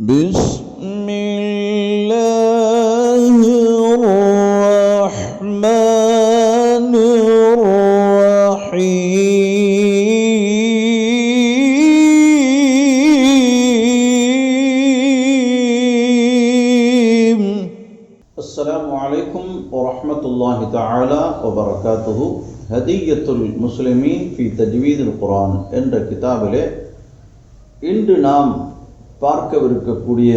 بسم الله الرحمن الرحيم السلام عليكم ورحمة الله تعالى وبركاته هدية المسلمين في تجويد القرآن என்ற கிதாபிலே இன்று நாம் பார்க்கவிருக்கக்கூடிய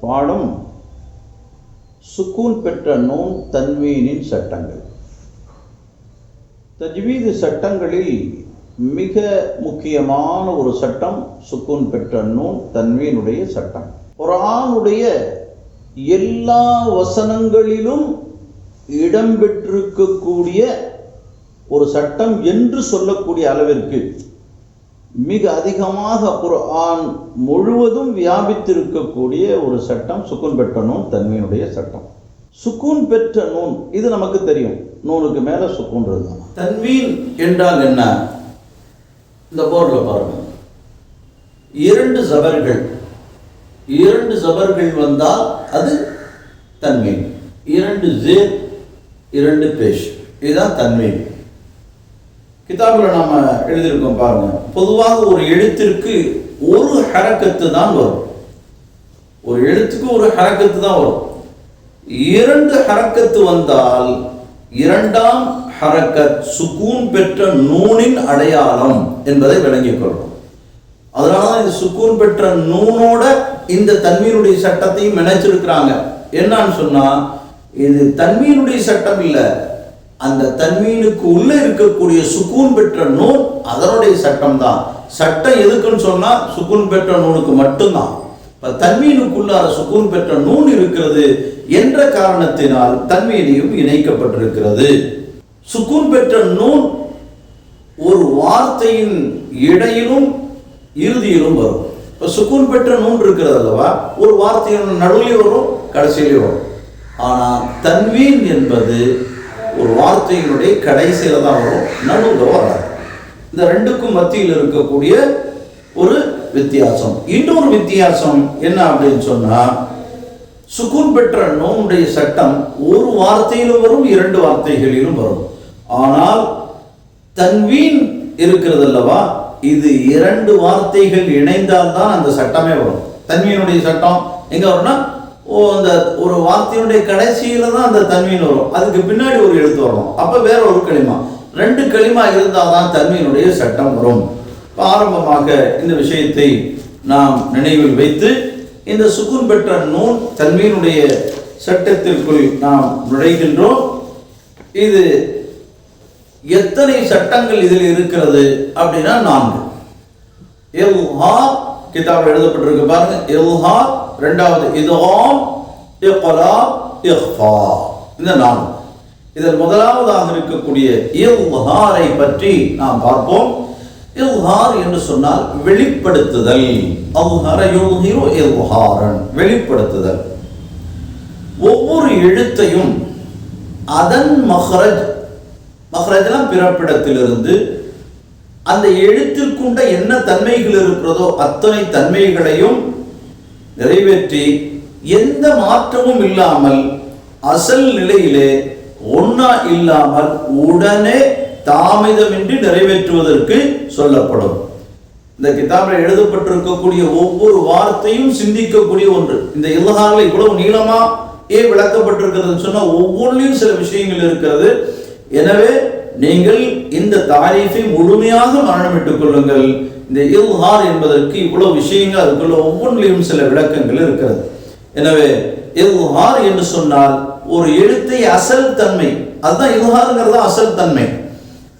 பாடம் சுக்கூன் பெற்ற நோன் தன்வீனின் சட்டங்கள். தஜ்வீது சட்டங்களில் மிக முக்கியமான ஒரு சட்டம் சுக்கூன் பெற்ற நூன் தன்வீனுடைய சட்டம். குரானுடைய எல்லா வசனங்களிலும் இடம்பெற்றிருக்கக்கூடிய ஒரு சட்டம் என்று சொல்லக்கூடிய அளவிற்கு மிக அதிகமாக குர்ஆன் முழுவதும் வியாபித்திருக்கக்கூடிய ஒரு சட்டம் சுக்குன் பெற்ற நூன் தன்மையினுடைய சட்டம். சுக்கூன் பெற்ற நூன் இது நமக்கு தெரியும். நூனுக்கு மேல சுக்குன்றது தான். தன்வீன் என்றால் என்ன? இந்த போர்டில் பாருங்க. இரண்டு ஜபர்கள் இரண்டு ஜபர்கள் வந்தால் அது தன்வீன். இரண்டு ஜேர் இரண்டு பேஷ். இதுதான் தன்வீன். கிதாபில் நம்ம எழுதியிருக்கோம் பாருங்க. பொதுவாக ஒரு எழுத்திற்கு ஒரு ஹரக்கத்து தான் வரும். ஒரு எழுத்துக்கு ஒரு ஹரக்கத்து தான் வரும். இரண்டு ஹரக்கத்து வந்தால் இரண்டாம் ஹரக்கத் சுக்கூன் பெற்ற நூனின் அடையாளம் என்பதை விளங்கிக் கொள்வோம் அதனால தான் இந்த சுக்கூன் பெற்ற நூனோட இந்த தன்மீனுடைய சட்டத்தையும் நினைச்சிருக்கிறாங்க என்னன்னு சொன்னா இது தன்மீனுடைய சட்டம் இல்லை அந்த தன்மீனுக்கு உள்ளே இருக்கக்கூடிய சுக்கூன் பெற்ற நூல் அதனுடைய சட்டம் தான் சட்டம் எதுக்குன்னு சொன்னால் சுக்கூன் பெற்ற நூலுக்கு மட்டும்தான். இப்போ தன்மீனுக்குள்ளார சுக்கூன் பெற்ற நூன் இருக்கிறது என்ற காரணத்தினால் தன்மீனையும் இணைக்கப்பட்டிருக்கிறது. சுக்கூன் பெற்ற நூல் ஒரு வார்த்தையின் இடையிலும் இறுதியிலும் வரும். இப்போ சுக்கூன் பெற்ற நூன் இருக்கிறது அல்லவா? ஒரு வார்த்தையின் நடுவிலையும் வரும் கடைசியிலையும் வரும். ஆனால் தன்வீன் என்பது ஒரு வார்த்தையினுடைய கடைசியில தான் வரும். நடுவில் வராது இந்த ரெண்டுக்கும் மத்தியில் இருக்கக்கூடிய ஒரு வித்தியாசம். இன்னொரு வித்தியாசம் என்ன அப்படின்னு சொன்னா சுக்குன் பெற்ற நோனுடைய சட்டம் ஒரு வார்த்தையிலும் வரும் இரண்டு வார்த்தைகளிலும் வரும். ஆனால் தன்வீன் இருக்கிறது அல்லவா? இது இரண்டு வார்த்தைகள் இணைந்தால் தான் அந்த சட்டமே வரும். தன்வீனுடைய சட்டம் எங்க வரும்னா ஓ அந்த ஒரு வார்த்தையினுடைய கடைசியில தான் அந்த தன்மீன் வரும். அதுக்கு பின்னாடி ஒரு எழுத்து வரும். அப்போ வேற ஒரு களிமா. ரெண்டு களிமா இருந்தால் தான் தன்மையினுடைய சட்டம் வரும். ஆரம்பமாக இந்த விஷயத்தை நாம் நினைவில் வைத்து இந்த சுக்குன் பெற்ற நூல் தன்மீனுடைய சட்டத்திற்குள் நாம் நுழைகின்றோம். இது எத்தனை சட்டங்கள் இதில் இருக்கிறது அப்படின்னா நான்கு. எல்ஹா கிதாபில் எழுதப்பட்டிருக்கு பாருங்க. எல்ஹா ரெண்டாவது இதுஹாம் இக்லா இஃபா இந்த நான்கு இதில் முதலாவதாக இருக்கக்கூடிய இல்ஹாரை பற்றி நாம் பார்ப்போம். இல்ஹார் என்று சொன்னால் வெளிப்படுத்துதல். அல்ஹர யுல்ஹிரு இல்ஹாரன் வெளிப்படுத்துதல். ஒவ்வொரு எழுத்தையும் அதன் மஹரஜ் மஹ்ரஜ்லாம் பிறப்பிடத்திலிருந்து அந்த எழுத்திற்குண்ட என்ன தன்மைகள் இருக்கிறதோ அத்தனை தன்மைகளையும் நிறைவேற்றி எந்த மாற்றமும் இல்லாமல் அசல் நிலையிலே ஒன்னா இல்லாமல் உடனே தாமதமின்றி நிறைவேற்றுவதற்கு சொல்லப்படும். இந்த கிதாபில் எழுதப்பட்டிருக்கக்கூடிய ஒவ்வொரு வார்த்தையும் சிந்திக்கக்கூடிய ஒன்று. இந்த இலகாரில் இவ்வளவு நீளமா ஏ விளக்கப்பட்டிருக்கிறது சொன்னா ஒவ்வொன்றிலும் சில விஷயங்கள் இருக்கிறது. எனவே நீங்கள் இந்த தாரீஃபை முழுமையாக மரணமிட்டுக் கொள்ளுங்கள். இந்த இல்ஹார் என்பதற்கு இவ்வளவு விஷயங்கள் அதுக்குள்ள ஒவ்வொன்றிலும் சில விளக்கங்கள் இருக்கிறது. எனவே இல்ஹார் என்று சொன்னால் ஒரு எழுத்தை அசல் தன்மை. அதுதான் இல்ஹாருங்கிறது அசல் தன்மை.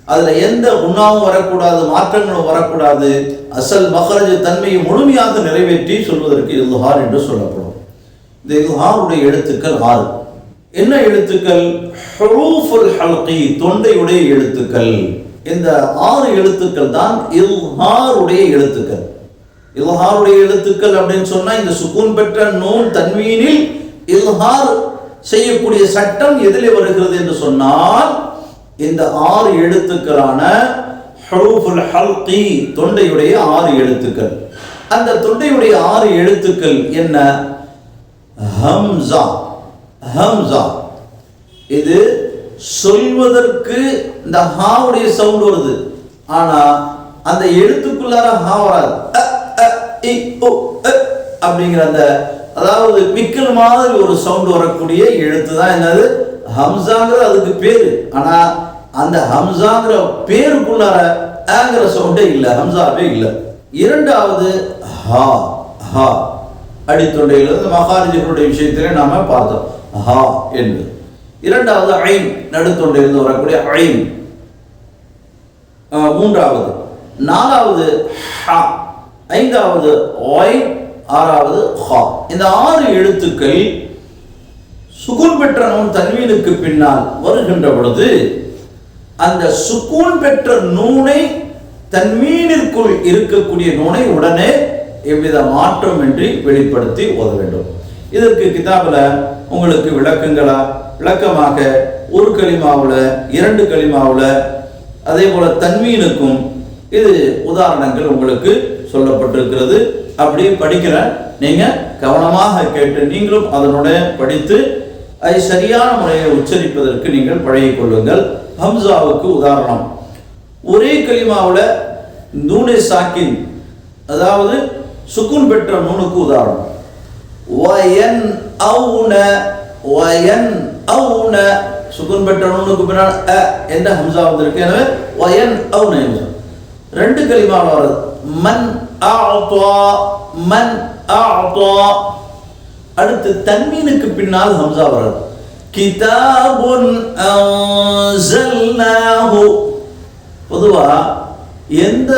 அதுல எந்த உண்ணாவும் வரக்கூடாது மாற்றங்களும் வரக்கூடாது. அசல் மகரஜ தன்மையை முழுமையாக நிறைவேற்றி சொல்வதற்கு இல்ஹார் என்று சொல்லப்படும். இந்த இல்ஹாருடைய எழுத்துக்கள் ஆறு. என்ன எழுத்துக்கள்? தொண்டையுடைய எழுத்துக்கள். இந்த ஆறு எழுத்துக்கள் தான் இல்ஹாருடைய எழுத்துக்கள். இல்ஹாருடைய எழுத்துக்கள் அப்படின்னு சொன்னா இந்த சுக்கூன் பெற்ற நூன் தன்வீனில் இல்ஹார் செய்யக்கூடிய சட்டம் எதிலே வருகிறது என்று சொன்னால் இந்த ஆறு எழுத்துக்களான தொண்டையுடைய ஆறு எழுத்துக்கள். அந்த தொண்டையுடைய ஆறு எழுத்துக்கள் என்ன? ஹம்சா. ஹம்சா. இது சொல்வதற்கு இந்த ஹாவுடைய சவுண்ட் வருது. ஆனா அந்த எழுத்துக்குள்ளார ஹா வராது. அ, அப்படிங்கிற அந்த அதாவது பிக்கல் மாதிரி ஒரு சவுண்ட் வரக்கூடிய எழுத்து தான் என்னது? ஹம்சாங்கிறது அதுக்கு பேரு. ஆனா அந்த ஹம்சாங்கிற பேருக்குள்ளார ஆங்கிற சவுண்டே இல்லை ஹம்சாவே இல்லை. இரண்டாவது ஹா ஹா. அடித்தொண்டையிலிருந்து மகாரிஜர்களுடைய விஷயத்திலே நாம பார்த்தோம். ஹா என்று இரண்டாவது ஐன் இருந்து வரக்கூடிய ஐன் மூன்றாவது. நாலாவது ஹா. ஐந்தாவது ஒய் ஆறாவது ஹா. இந்த ஆறு எழுத்துக்கள் சுகுன் பெற்ற நூன் தன்வீனுக்கு பின்னால் வருகின்ற பொழுது அந்த சுக்கூன் பெற்ற நூனை தன்மீனிற்குள் இருக்கக்கூடிய நூனை உடனே எவ்வித மாற்றமின்றி வெளிப்படுத்தி ஓத வேண்டும். இதற்கு கிதாபில் உங்களுக்கு விளக்கங்களா? விளக்கமாக ஒரு களிமாவில் இரண்டு களிமாவில் அதே போல தன்மீனுக்கும் இது உதாரணங்கள் உங்களுக்கு சொல்லப்பட்டிருக்கிறது. அப்படி படிக்கிற நீங்க கவனமாக கேட்டு நீங்களும் அதனுடைய படித்து அதை சரியான முறையை உச்சரிப்பதற்கு நீங்கள் பழகிக் கொள்ளுங்கள். ஹம்சாவுக்கு உதாரணம். ஒரே களிமாவில் நூனே சாக்கின் அதாவது சுக்குன் பெற்ற நூனுக்கு உதாரணம். வயன் அவுன வயன் அவுன. சுக்குன் பெற்ற நூனுக்கு பின்னால் அ என்ற ஹம்சா வந்திருக்கு. எனவே வயன் அவுன என்று. ரெண்டு கலிமாவில் வருது மன் அஅதா மன் அஅதா அடுத்து தன்மீனுக்கு பின்னால் ஹம்சா வருது கிதாபுன் அன்சல்னாஹு. பொதுவா எந்த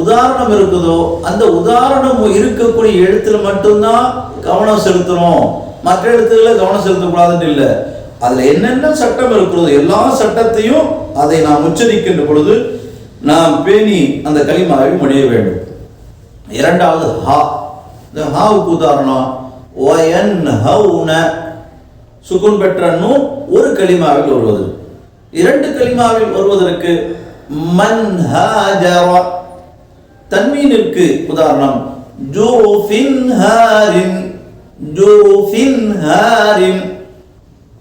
உதாரணம் இருக்குதோ அந்த உதாரணம் இருக்கக்கூடிய எழுத்துல மட்டும்தான் கவனம் செலுத்தணும். மற்ற இடத்துல கவனம் செலுத்தக்கூடாதுன்னு இல்லை. அதில் என்னென்ன சட்டம் இருக்கிறதோ எல்லா சட்டத்தையும் அதை நாம் உச்சரிக்கின்ற பொழுது நாம் பேணி அந்த களிமாவை முடிய வேண்டும். இரண்டாவது ஹா. இந்த ஹாவுக்கு உதாரணம் ஒயன் ஹவுன சுகுன் பெற்ற நூ ஒரு களிமாவில் வருவது. இரண்டு களிமாவில் வருவதற்கு மன் ஹாஜர தன்மீனிற்கு உதாரணம் ஜோஃபின் ஜூஃபின் ஹாரின்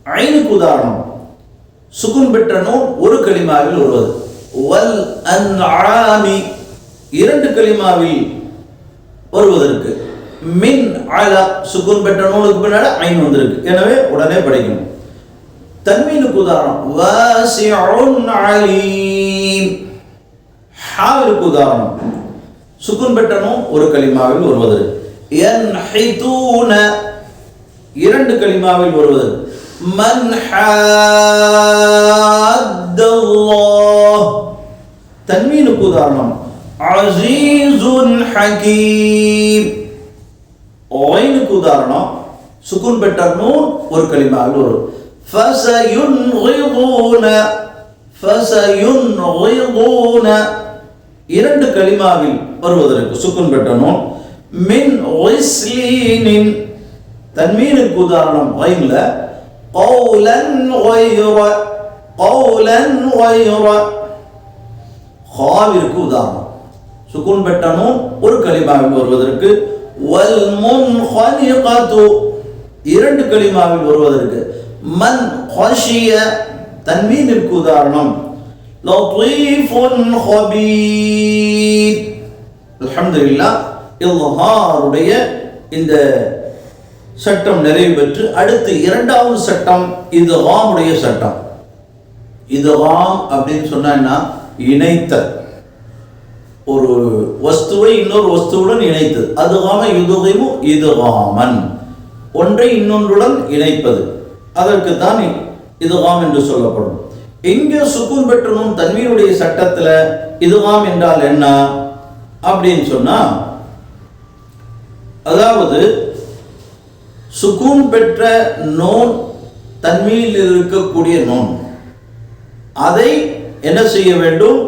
ஐனுக்கு உதாரணம். சுகுன் பெற்ற நூல் ஒரு களிமாவில் வருவது வல் அன்ஆமி இரண்டு களிமாவில் வருவதற்கு. மின் அலா சுகுன் பெற்ற நூலுக்கு பின்னாடி ஐன் வந்திருக்கு. எனவே உடனே படிக்கணும். தன்மீனுக்கு உதாரணம். வாசிஉன் அலீம். ஹாவிற்கு உதாரணம். சுகுன் பெற்ற நூல் ஒரு களிமாவில் வருவது யன்ஹிதூன. இரண்டு கலிமாவில் வருவது மன் ஹாத்தல்லாஹ். தன்மீனுக்கு உதாரணம். அசீசுன் ஹகீம். ஒயினுக்கு உதாரணம். சுக்குன் பெற்ற நூன் ஒரு கலிமாவில் வரும் ஃபசயுன்கிதுன ஃபசயுன்கிதுன இரண்டு கலிமாவில் வருவதற்கு சுக்குன் பெற்ற நூன். மின் ஒய்ஸ்லீனின் தன்மீனுக்கு உதாரணம் ஒயின்ல கௌலன் ஒய்யுவ கௌலன் ஒய்யுவ ஹாவிற்கு உதாரணம். சுக்குன் பெட்டனும் ஒரு கலிமாவில் வருவதற்கு வல் முன் ஹனிகது இரண்டு கலிமாவில் வருவதற்கு மன் ஹஷிய. தன்மீனிற்கு உதாரணம் லதீஃபுன் ஹபீத் அல்ஹம்துலில்லாஹ் இல்ஹாருடைய இந்த சட்டம் நிறைவு பெற்று அடுத்து இரண்டாவது சட்டம் இது ராமுடைய சட்டம். இது வாம் அப்படின்னு சொன்னா இணைத்தல். ஒரு வஸ்துவை இன்னொரு வஸ்துவுடன் இணைத்தது அது காம யுதுகைமு இது காமன் ஒன்றை இன்னொன்றுடன் இணைப்பது. அதற்கு தான் இதுகாம் என்று சொல்லப்படும். எங்கே சுக்குன் பெற்றனும் தன்மையுடைய சட்டத்தில் இதுவாம் என்றால் என்ன? அப்படின்னு சொன்னால் அதாவது சுக்கூன் பெற்ற நோன் தன்மையில் இருக்கக்கூடிய நோன். அதை என்ன செய்ய வேண்டும்?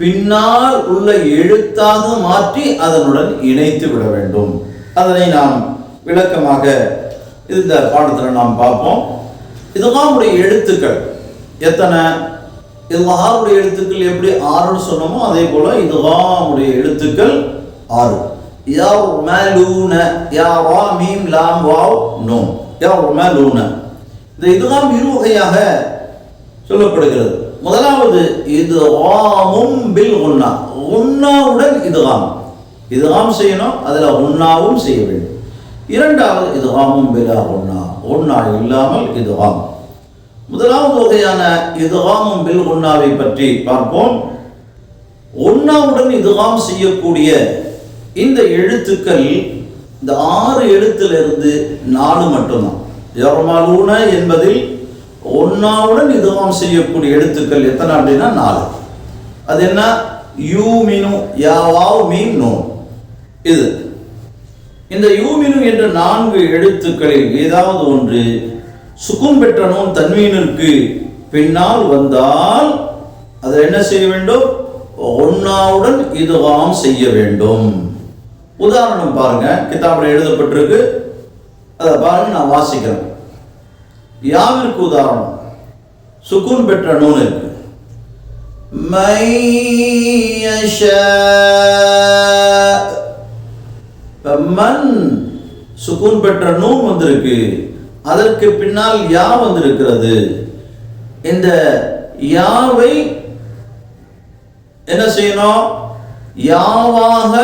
பின்னால் உள்ள எழுத்தாக மாற்றி அதனுடன் இணைத்து விட வேண்டும். அதனை நாம் விளக்கமாக இந்த பாடத்தில் நாம் பார்ப்போம். இதுகாமுடைய எழுத்துக்கள் எத்தனை? இதுகாமுடைய எழுத்துக்கள் எப்படி ஆறுன்னு சொன்னோமோ அதே போல உடைய எழுத்துக்கள் ஆறு. யர்மலூன? யா ரா மீம் லாம் வாவ் நூன் யர்மலூன? இந்த இதுதான் இரு வகையாக சொல்லப்படுகிறது. முதலாவது இது இதுகாமும் பில் உண்ணா உன்னாவுடன் இதுகாம் இதுகாம் செய்யணும் அதில் உண்ணாவும் செய்ய வேண்டும். இரண்டாவது இதுகாமும் பிலா உண்ணா உண்ணா இல்லாமல் இதுகாம் முதலாவது வகையான இதுகாமும் பில் உண்ணாவை பற்றி பார்ப்போம். ஒன்னாவுடன் இதுகாம் செய்யக்கூடிய இந்த எழுத்துக்கள் இந்த ஆறு எழுத்திலிருந்து நாலு மட்டும்தான். யர்மலூன என்பதில் ஒன்னாவுடன் இதுவாம் செய்யக்கூடிய எழுத்துக்கள் எத்தனை அப்படின்னா நாலு. அது என்ன? யூமினு யாவாவ் மீன் நோ. இது. இந்த யூமினு என்ற நான்கு எழுத்துக்களில் ஏதாவது ஒன்று சுக்கும் பெற்ற நோன் தன்மீனிற்கு பின்னால் வந்தால் அதை என்ன செய்ய வேண்டும்? ஒன்னாவுடன் இதுவாம் செய்ய வேண்டும். உதாரணம் பாருங்க. கிதாபில் எழுதப்பட்டிருக்கு. அதை பாருங்க நான் வாசிக்கிறேன். யாவிற்கு உதாரணம்? சுக்கூன் பெற்ற நூல் இருக்கு மண் சுக்கூன் பெற்ற நூல் வந்திருக்கு. அதற்கு பின்னால் யா வந்திருக்கிறது. இந்த யாவை என்ன செய்யணும்? யாவாக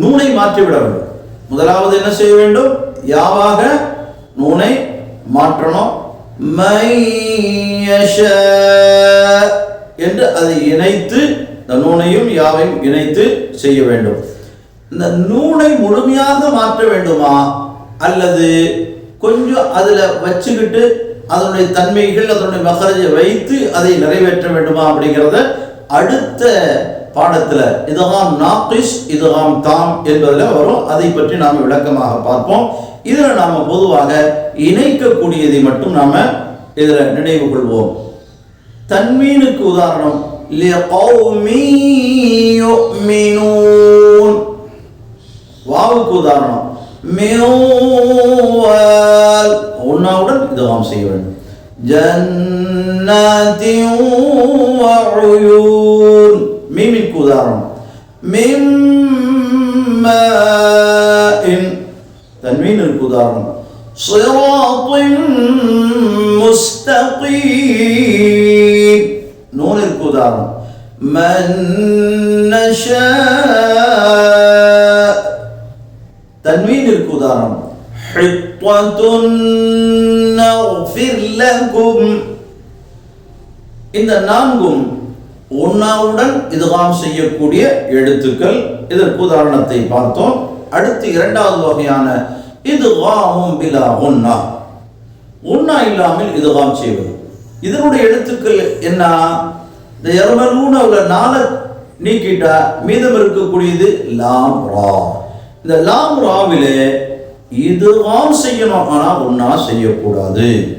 நூனை மாற்றிவிட வேண்டும் முதலாவது என்ன செய்ய வேண்டும்? யாவாக நூனை மாற்றணும். என்று அதை இணைத்து இந்த நூனையும் யாவையும் இணைத்து செய்ய வேண்டும். இந்த நூனை முழுமையாக மாற்ற வேண்டுமா? அல்லது கொஞ்சம் அதில் வச்சுக்கிட்டு அதனுடைய தன்மைகள் அதனுடைய மகரஜை வைத்து அதை நிறைவேற்ற வேண்டுமா அப்படிங்கிறத அடுத்த பாடத்துல இதுகாம் நாக்கிஷ் இதுகாம் தாம் என்பதுல வரும். அதை பற்றி நாம் விளக்கமாக பார்ப்போம். இதில் நாம பொதுவாக இணைக்கக்கூடியதை மட்டும் நாம இதுல நினைவு கொள்வோம். தன்மீனுக்கு உதாரணம் வாவுக்கு உதாரணம் உன்னாவுடன் இதுதான் செய்ய வேண்டும். ஜன்னாதி ഉദാഹരണം തന്മീൻ ഒരു ഉദാഹരണം നൂനൊരു ഉദാഹരണം തന്മീൻ ഒരു ഉദാഹരണം இந்த நான்கும் உண்ணாவுடன் இதுகாம் செய்யக்கூடிய எழுத்துக்கள். இதற்கு உதாரணத்தை பார்த்தோம். அடுத்து இரண்டாவது வகையான இதுகாமும் பிலா உன்னா உண்ணா இல்லாமல் இதுகாம் செய்வது. இதனுடைய எழுத்துக்கள் என்ன? இந்த எரமலூன உள்ள நாளை நீக்கிட்டா மீதம் இருக்கக்கூடியது லாம் ரா. இந்த லாம் ராவிலே இதுவாம் செய்யணும். ஆனால் ஒன்றா செய்யக்கூடாது.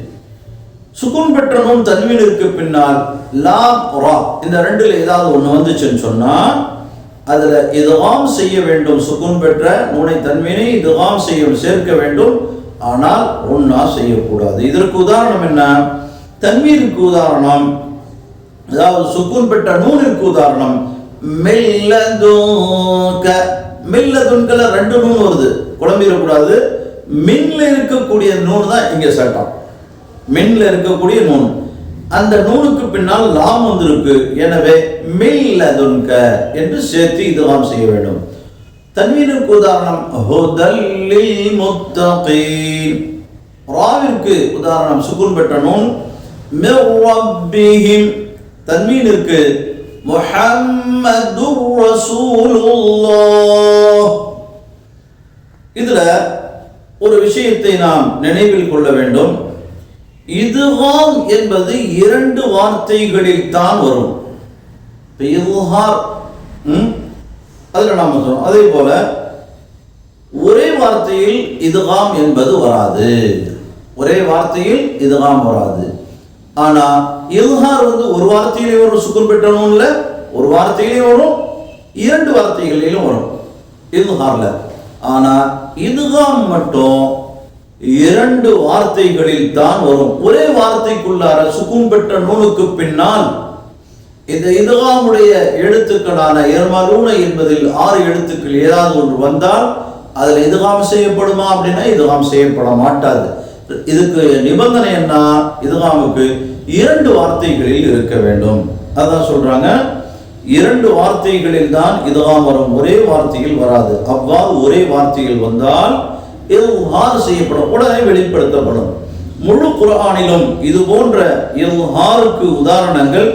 சுகுன் பெற்ற நூன் தன்வீனிற்கு பின்னால் லா ரா. இந்த ரெண்டுல ஏதாவது ஒன்று வந்துச்சுன்னு சொன்னா அதுல இதுவாம் செய்ய வேண்டும் சுகுன் பெற்ற நூனை தன்வீனை இதுவாம் செய்ய சேர்க்க வேண்டும். ஆனால் ஒன்னா செய்யக்கூடாது. இதற்கு உதாரணம் என்ன? தன்வீனுக்கு உதாரணம் அதாவது சுக்குன் பெற்ற நூனிற்கு உதாரணம் மெல்லதுங்க மெல்லதுன்கல ரெண்டு நூன் வருது. குழம்பிடக்கூடாது. மின்ல இருக்கக்கூடிய நூல் தான் இங்க சட்டம். மென்ல இருக்கக்கூடிய நூன். அந்த நூலுக்கு பின்னால் லாம் வந்திருக்கு எனவே மில்லதுன்க என்று சேர்த்து இதுவாம் செய்ய வேண்டும். தன்வீனுக்கு உதாரணம் ஹுதல்லில் முத்தகீன். ராவிற்கு உதாரணம் சுகுன் பெற்ற நூன். மிர் தன்வீனுக்கு முஹம்மது ரசூலுல்லாஹ். இதுல ஒரு விஷயத்தை நாம் நினைவில் கொள்ள வேண்டும். இதுகாம் என்பது இரண்டு வார்த்தைகளில் தான் வரும். இப்ப இதுஹார் ம், அதுல நாம அதே போல ஒரே வார்த்தையில் இதுகாம் என்பது வராது. ஒரே வார்த்தையில் இதுகாம் வராது. ஆனா இல்ஹார் வந்து ஒரு வார்த்தையிலே வரும் சுக்குன் பெற்றணும் இல்லை? ஒரு வார்த்தையிலே வரும் இரண்டு வார்த்தைகளிலும் வரும். இல்ஹார்ல ஆனா இதுகாம் மட்டும் இரண்டு வார்த்தைகளில் தான் வரும். ஒரே வார்த்தைக்குள்ளார சுகம் பெற்ற நூலுக்கு பின்னால் இந்த இதுகாமுடைய எழுத்துக்களான எர்மலூன என்பதில் ஆறு எழுத்துக்கள் ஏதாவது ஒன்று வந்தால் அதில் இதுகாம் செய்யப்படுமா அப்படின்னா இதுகாம் செய்யப்பட மாட்டாது. இதுக்கு நிபந்தனை என்ன? இதுகாமுக்கு இரண்டு வார்த்தைகளில் இருக்க வேண்டும். அதான் சொல்றாங்க. இரண்டு வார்த்தைகளில் தான் இதுகாம் வரும். ஒரே வார்த்தையில் வராது. அவ்வாறு ஒரே வார்த்தையில் வந்தால் இல்ஹார் செய்யப்படும் உடனே வெளிப்படுத்தப்படும். முழு குரானிலும் இது போன்ற ஹாருக்கு உதாரணங்கள்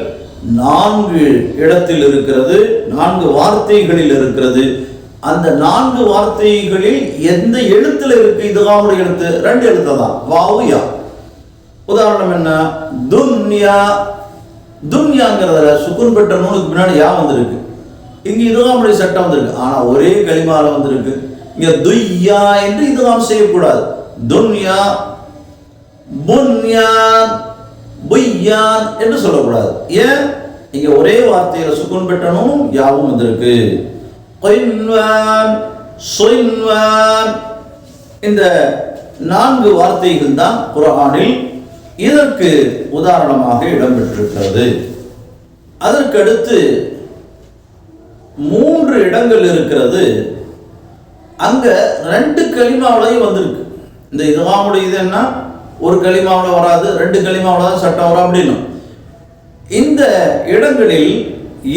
நான்கு இடத்தில் இருக்கிறது நான்கு வார்த்தைகளில் இருக்கிறது. அந்த நான்கு வார்த்தைகளில் எந்த எழுத்துல இருக்கு இதுகாவுடைய எழுத்து? ரெண்டு எழுத்து தான் வாவுயா உதாரணம் என்ன? துன்யா. துன்யாங்கிறதுல சுக்குன் பெற்ற நூலுக்கு பின்னாடி யா வந்திருக்கு. இங்க இதுகாமுடைய சட்டம் வந்திருக்கு. ஆனா ஒரே களிமால வந்திருக்கு. இங்க துய்யா என்று இதெல்லாம் செய்யக்கூடாது. துன்யா புன்யான் புய்யான் என்று சொல்லக்கூடாது. ஏன்? இங்க ஒரே வார்த்தையில சுக்குன் பெற்றனும் யாவும் வந்திருக்கு. இந்த நான்கு வார்த்தைகள் தான் குரானில் இதற்கு உதாரணமாக இடம்பெற்றிருக்கிறது. அதற்கடுத்து மூன்று இடங்கள் இருக்கிறது. அங்க ரெண்டு களிமாவிலையும் வந்திருக்கு. இந்த இதுவாமுடைய இது என்ன? ஒரு களிமாவில் வராது ரெண்டு களிமாவில் தான் சட்டம் வரும் அப்படின்னும் இந்த இடங்களில்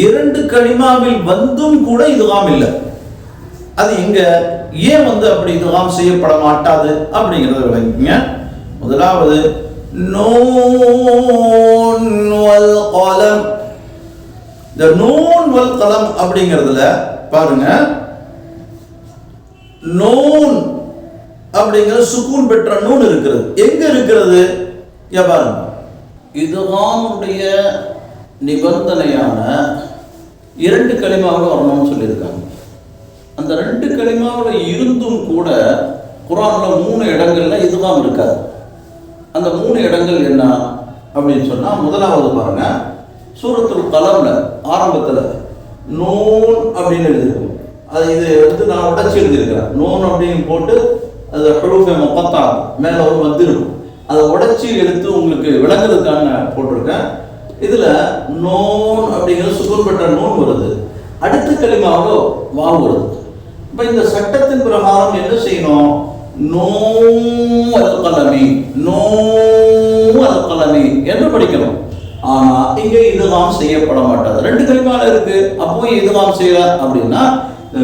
இரண்டு களிமாவில் வந்தும் கூட இதுவாம் இல்லை. அது இங்க ஏன் வந்து அப்படி இதுவாம் செய்யப்பட மாட்டாது அப்படிங்கிறத விளங்கிங்க முதலாவது நூன் வல் கலம். இந்த நூன் வல் கலம் அப்படிங்கிறதுல பாருங்க நூன் அப்படிங்கிற சுக்கூன் பெற்ற நூன் இருக்கிறது. எங்க இருக்கிறது? இங்க பாருங்க. இதுவானுடைய நிபந்தனையான இரண்டு களிமாவில் வரணும்னு சொல்லியிருக்காங்க. அந்த ரெண்டு களிமாவில் இருந்தும் கூட குரானில் மூணு இடங்கள்ல இதுவாம் இருக்காது. அந்த மூணு இடங்கள் என்ன அப்படின்னு சொன்னால் முதலாவது பாருங்க சூரத்துல் கலம்ல ஆரம்பத்தில் நூன் அப்படின்னு எழுதியிருக்கும் அது இது வந்து நான் உடச்சி எழுதியிருக்கிறேன் நூன் அப்படின்னு போட்டு அது ஹுரூஃபே முப்பத்தா மேலே ஒரு மத்து இருக்கும். அதை உடைச்சி எடுத்து உங்களுக்கு விளங்குறதுக்காக நான் போட்டிருக்கேன். இதில் நோன் அப்படிங்கிற சுகுன் பெற்ற நோன் வருது. அடுத்த களிமாவது வா வருது. இப்போ இந்த சட்டத்தின் பிரகாரம் என்ன செய்யணும்? நோ அல்கலமி நோ அல்கலமி என்று படிக்கணும். ஆனால் இங்கே இதுதான் செய்யப்பட மாட்டாது. ரெண்டு களிமால இருக்கு அப்போ இதுதான் செய்யல அப்படின்னா